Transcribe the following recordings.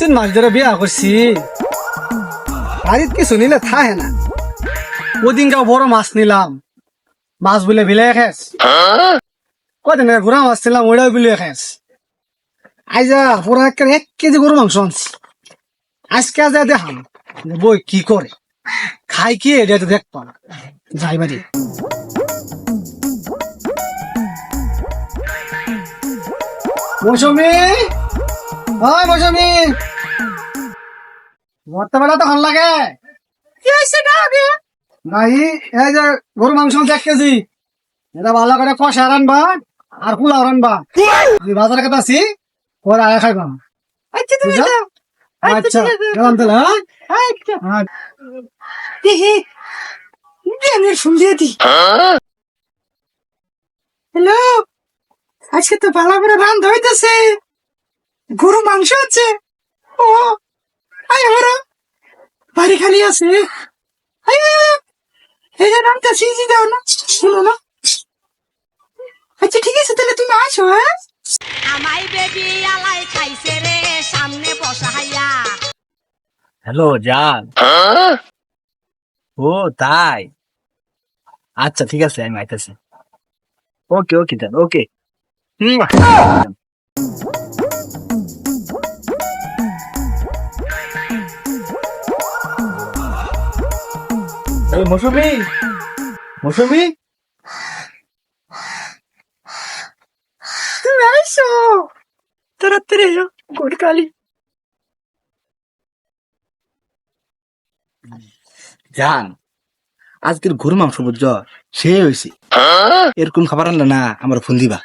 তিন মাস ধরে বিয়া করছি। বাড়িত কিছু নিলে থাকে না। ওদিনকাও বড় মাছ নিলাম। মাছ বলে বিলে খেস কদিন ঘোরা মাছ নিলাম, ওইটাও বিলে খেস আইজা পুরো একটা এক কেজি গরু মাংস আনছি। আজকে আজ দেখাম। যে বই কি করে? খাই কি, এটা তো দেখতাম যাই বাড়ি। মৌসুমি! হয় মৌসুমি মরতে বেলা তখন লাগে। নাই এই যে গরু মাংস এক কেজি এটা ভালো করে কষা রানবা আর পোলাও রানবা। বাজারে আছি পরে আয়া খাইবা। বুঝলা? আচ্ছা গেলাম তাহলে হ্যাঁ? আচ্ছা। হ্যালো? আজকে তো ভালো করে রান্ধ হইতেছে। গরু মাংস আছে। ও আয় আমরা। বাড়ি খালি আছে। এই যে রামটা সিজি দাও না। শুনো না। আচ্ছা ঠিক আছে তাহলে তুমি আসো হ্যাঁ? আমাই বেবি আলাই খাইছে রে সামনে বসা হাইয়া। হ্যালো জান। ও তাই। আচ্ছা ঠিক আছে আমি আইতেছি। ওকে ওকে জান ওকে। মৌসুমি! মৌসুমি! তুমি আসো তাড়াতাড়ি এসো গোট কালি জান আজকের গরু মাংস বুঝছ সে হয়েছে এরকম খাবার আনলে না আমার ফোন দিবা।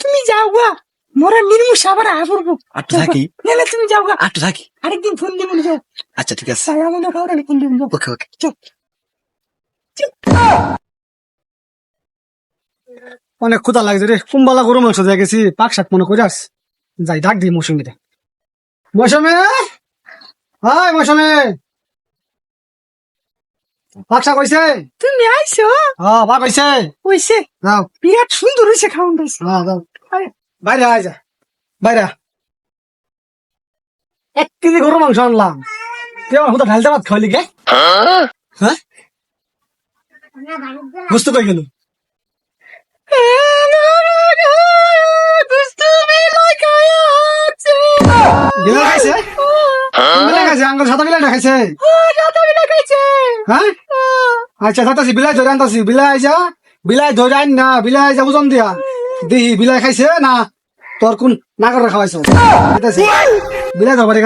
তুমি যাও গা মোরা নির্মুষ আবার আয় পড়ব আটটু থাকি। নাহলে তুমি যাও গা। আটটু থাকি। আরেকদিন ফোন দিব যাও আচ্ছা ঠিক আছে। সারা মনে খাওয়া ফোন দিব। ওকে ওকে। চল। অনেক ক্ষুদা লাগছে রে। কুম্বালা গরু মাংস দিয়ে গেছি পাক শাক মনে করে আস। যাই ডাক দিই মৌসুমিতে মৌসুমি! হাই মৌসুমি! পাক শাক হয়েছে তুমি আইসো হ্যাঁ পাক হয়েছে ওইসে যাও বিরাট সুন্দর হয়েছে খাওয়ান দাইছে হ্যাঁ যাও বাইরে আয় যা। বাইরে এক কেজি গরু মাংস আনলাম। তুই আমার হুদা ঢালতে ভাত খাওয়ালি গে? হ্যাঁ? বুঝতে কই গেল বিলাই খাইছে বিলাই খাইছে আঙ্গুল সাদা বিলাই খাইছে হ্যাঁ আচ্ছা সাতাশি বিলাই ধরে আনতাছি বিলাই আইসা বিলাই ধরে আন না বিলাই আইসা ওজন দিয়া। দিহি বিলাই খাইছে না তোর কোন নাগর খাওয়াইছ? বিলাই ধরবার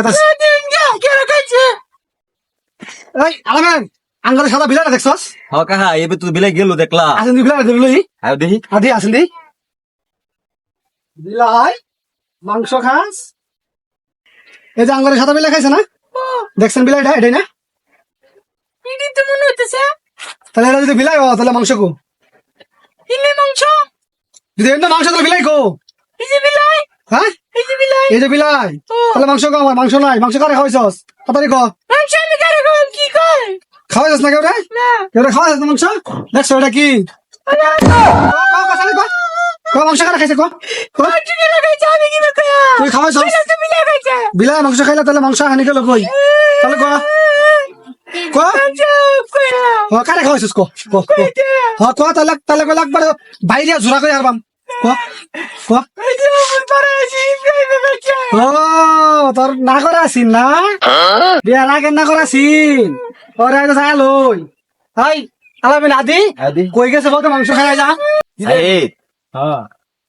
এই আলামেন! আঙ্গুল সাদা বিলাই দেখছস? হ কাহা এবে তুই বিলাই গেল দেখলা। আসেন দি বিলাই ধরলই আয় দেখি। আদি আসেন দি। বিলাই মাংস খাস। এই যে আঙ্গুলের সাদা বিলাই খাইছে না? দেখছেন বিলাইটা এটাই না? এটাই তো মনে হইতেছে। তাহলে এটা যদি বিলাই হয় তাহলে মাংস কো। ইলে মাংস? যদি এমনি মাংস তাহলে বিলাই কো। এই যে বিলাই। হ্যাঁ? এই যে বিলাই। এই যে বিলাই। তাহলে মাংস কো আমার মাংস নাই। মাংস কারে খাওয়াইছস? তাড়াতাড়ি কো। মাংস আমি কারে খাওয়াম কি কয়? না কেউ রে? না। কেউ রে খাওয়াইছস না মাংস? দেখছ এটা কি? মাংস কারে খাইছে তুই খাওয়াইছস তুমি মাংস খাইলে তাহলে মাংস হানি গেল কই? তাহলে কো। কারে খাওয়াইছস কো? কো কো। তাহলে তাহলে কো লাগবে বাইরে জোড়া করে আরবাম ও তোর না করা আছিস না বিয়া লাগে না করা আছিস ওরে আইতো চাই লই। হাই আলামিন আদি আদি কই গেছে বলতে মাংস খাই যা। এই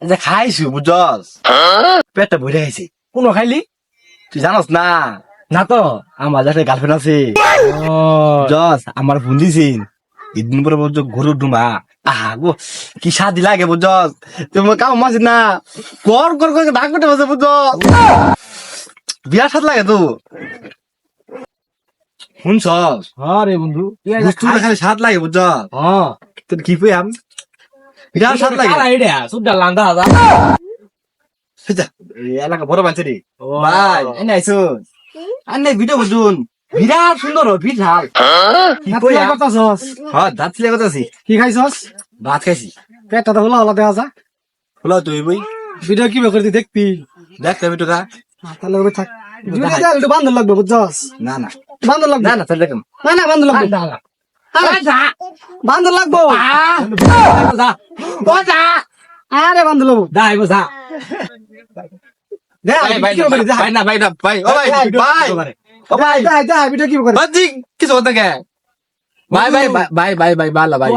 যে খাইছো বুঝছস পেটটা ভরে কোন খাইলি? তুই জানোস না। না তো আমার যাতে গার্লফ্রেন্ড আছে। জস আমার ফোন দিছিন এদিন পরে বলছো গরু ডুমা। আহা গো কি শাদি লাগে বুঝছস তোমার কাম মাছ না। কর কর করে ডাক করতে বসে বুঝছস বিরাট লাগে তো। শুনছস আরে বন্ধু বুঝতু খালি সাত লাগে বুঝছস হ্যাঁ তোর কি কই আম বিরাট সাত লাগে যা, এই এলাকা বড় বানছে রে ভাই এনে আইছো আনে ভিডিও বুঝুন বিরাট সুন্দর বিশাল কি কই আম করতাছস হ্যাঁ দাঁত ছিলে কথা আছি কি খাইছস ভাত খাইছি পেটটা তো হলা হলা দেখা যা হলো তুই বই ভিডিও কি করে দেখবি দেখ তুমি তো তাহলে ওই থাক দেয় একটু বান্ধব লাগবে বুঝছস না না বান্ধব লাগবে। না না তাহলে দেখুন না না বান্ধব লাগবে। বান্ধব লাগবো। আরে বান্ধব লাগবো। দে ভাই কি করে দে ভাই না ভাই না ভাই ও ভাই ভাই, ভাই। ও ভাই দে দে ভিডিও কি করে? বাজি কিছু হতে কে? ভাই ভাই ভাই ভাই ভাই বালা ভাই।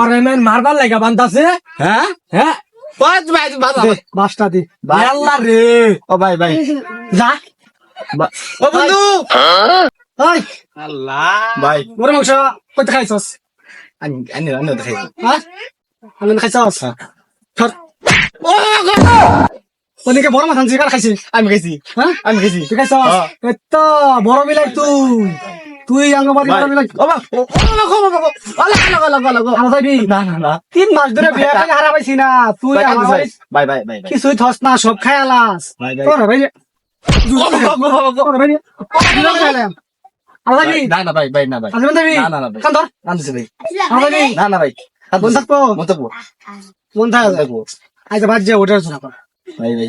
মারবার লাগা বান্তাছে হ্যাঁ? হ্যাঁ? বাসটা দি। রে। ও ভাই ভাই। যা। ও বন্ধু। ওই ভাই গরু মাংস কত খাইছস আনি আনি আনি দেখাই হ্যাঁ আমি খাইছস ধর ও ওদিকে বড় মাছ আনছি কার খাইছিস আমি গেছি হ্যাঁ আমি গেছি ঠিক আছে এত বড় বিলাক তুই তুই আঙ্গবাড়ি বড় বিলাক ও বা ও লাগো লাগো লাগো লাগো লাগো আমার যাবি না না না তিন মাস ধরে বিয়ে করে হারা পাইছি না তুই আমার ভাই ভাই ভাই ভাই কিছুই থস না সব খাই ভাই ভাই তোর ভাই আমার যাবি না না ভাই ভাই না ভাই। আজমান যাবি না, না, না, ভাই। কান ধর কান্দিছে ভাই। আমার যাবি না না ভাই। মন থাকব? মতো মন থাকে আজ বাদ যে ভাই ভাই।